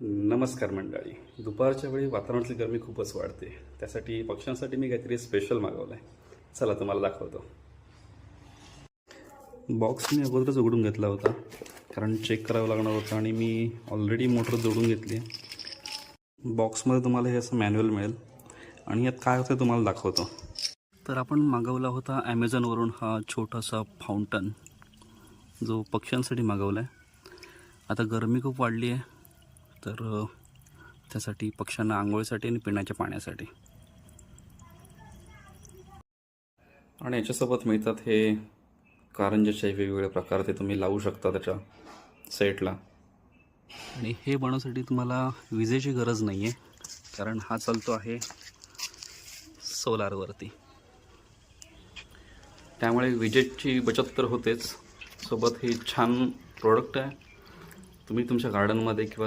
नमस्कार मंडळी. दुपारच्या वेळी वातावरणातली गरमी खूपच वाढते. त्यासाठी पक्ष्यांसाठी मी काहीतरी स्पेशल मागवलं आहे चला तुम्हाला दाखवतो. बॉक्स मी अगोदरच उघडून घेतला होता. कारण चेक करावं लागणार होतं आणि मी ऑलरेडी मोटर जोडून घेतली. आहे बॉक्समध्ये तुम्हाला हे असं मॅन्युअल मिळेल. आणि यात काय होतं तुम्हाला दाखवतो. तर आपण मागवला होता ॲमेझॉनवरून हा छोटासा फाउंटन जो पक्ष्यांसाठी मागवला आहे आता गरमी खूप वाढली आहे तर त्यासाठी पक्ष्यांना आंघोळीसाठी आणि पिण्याच्या पाण्यासाठी. आणि याच्यासोबत मिळतात हे कारंजाचे वेगवेगळे प्रकार ते तुम्ही लावू शकता त्याच्या सेटला. आणि हे बनवण्यासाठी तुम्हाला विजेची गरज नाही आहे कारण हा चालतो आहे सोलारवरती. त्यामुळे विजेची बचत तर होतेच. सोबत हे छान प्रोडक्ट आहे. तुम्ही तुमच्या गार्डनमध्ये किंवा